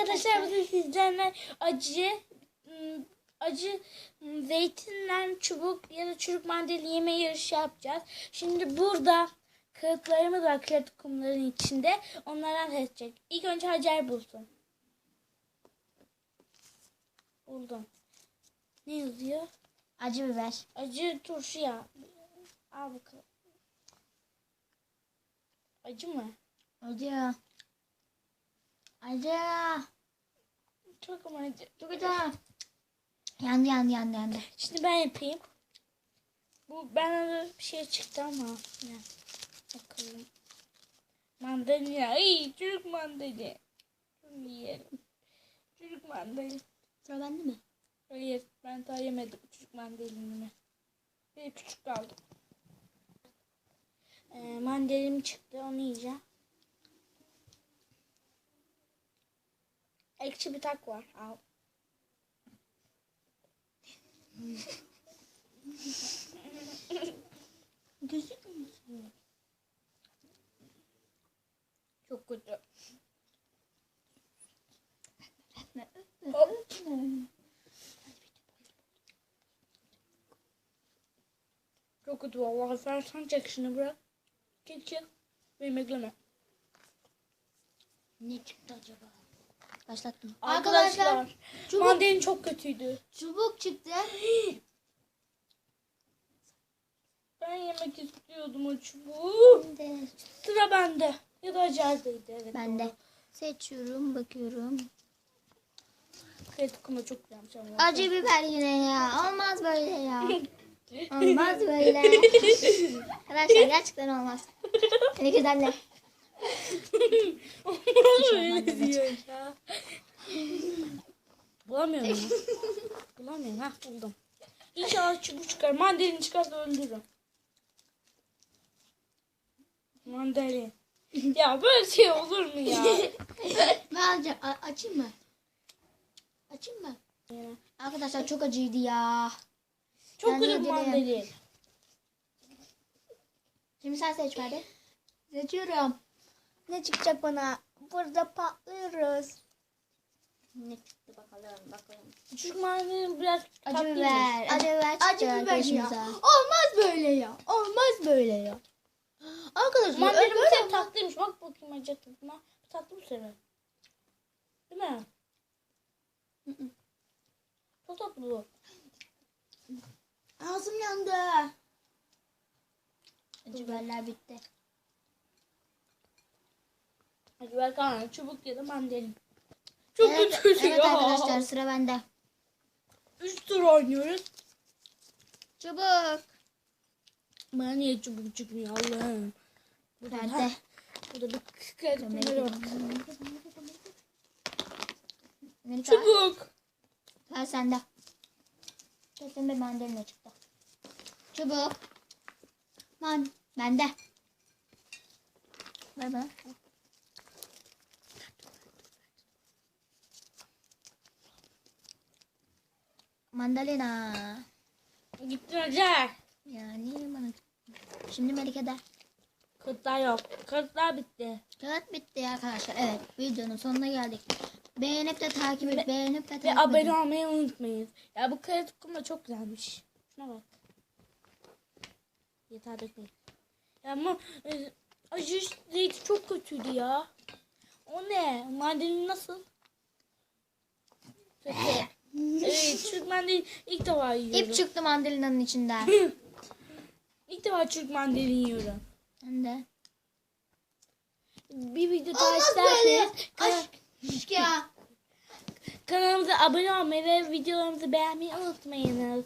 Arkadaşlar bugün sizlerle acı ım, acı ım, zeytinden çubuk ya da çürük mandalina yeme yarışı yapacağız. Şimdi burada kağıtlarımız var kağıt kumların içinde. Onlardan seçecek. İlk önce Hacer bulsun. Buldum. Ne yazıyor? Acı biber. Acı turşu ya. Al bakalım. Acı mı? Acı. Acı. Çok ama acı. Çok acı. Yandı yandı yandı yandı. Şimdi ben yapayım. Bu bana bir şey çıktı ama. Ne? Bakalım. Mandalina. Ay çürük mandalina. Şunu yiyelim. Çürük mandalina. Sıra bende mi? Hayır ben daha yemedim çürük mandalinimi. Bir küçük kaldı. Ee, mandalinim çıktı onu yiyeceğim. Ekşi bir tak var. Al. Gözükmüyor. Çok kötü. Hop. Çok kötü vallahi. Sen, sen çek şunu bırak. Çek çek. Benim ekleme. Ne çıktı acaba? Başlattım. Arkadaşlar. çubuk, Mandalin çok kötüydü. çubuk çıktı. Ben yemek istiyordum o çubuğu. Bende. Sıra bende. Ya da Hacer'deydi. Evet, Bende. doğru. Seçiyorum bakıyorum. Kritik kuma çok güzelmiş ama. Acı biber yine ya. Olmaz böyle ya. Olmaz böyle. Arkadaşlar gerçekten olmaz. Ne güzeller. Öyle diyor ya. Bulamıyorum ya. Bulamıyorum. Ha buldum. İnşallah çubuk çıkar. Mandalin çıkarsa öldürürüm. Mandalin. ya böyle şey olur mu ya? Ben alacağım. A- açayım mı? Açayım mı? Yani Arkadaşlar çok acıydı ya. çok Ben kötü öldüreyim. mandalin. Şimdi sen seç hadi. Seçiyorum. Ne çıkacak bana? Burada patlıyoruz. Ne çıktı bakalım bakalım. Çubuk mandalin biraz Acı biber. Acı biber Acı biber ya. Olmaz böyle ya. Olmaz böyle ya. Arkadaşlar Mandalin öyle bir tek tatlıymış. Bak bakayım acı tadına. Tatlı mı sever? Değil mi? Çok tatlı bu. ağzım yandı. Acı biberler bitti. Hadi kalan çubuk ya da mandalin. Çok Evet, kötü evet ya. arkadaşlar sıra bende. Üç tur oynuyoruz. Çubuk. Bana niye çubuk çıkmıyor Allah'ım. Burada, Nerede? ha, burada bir var. Melika. Çubuk. Ver sende. Kesin bir mandalina çıktı. Çubuk. Man. Bende. Ver bana. Mandalina. Gittin Hacer. Yani bana. Şimdi Melike'de. Kırıklar yok. Kırıklar bitti. Kağıt bitti arkadaşlar. Evet videonun sonuna geldik. Beğenip de takip et. Beğenip de takip Ve abone olmayı unutmayın. Ya bu kare da çok güzelmiş. Şuna bak. Yeter dökmeyin. Ya ama e, acı zeytin çok kötüydü ya. O ne? Mandalin nasıl? Kötü. Evet Türk mandalin ilk defa yiyorum. İp çıktı mandalinanın içinden. İlk defa Türk mandalin yiyorum. Hem de. Bir video daha Olmaz böyle. isterseniz kana- Aşk ya. kanalımıza abone olmayı ve videolarımızı beğenmeyi unutmayınız.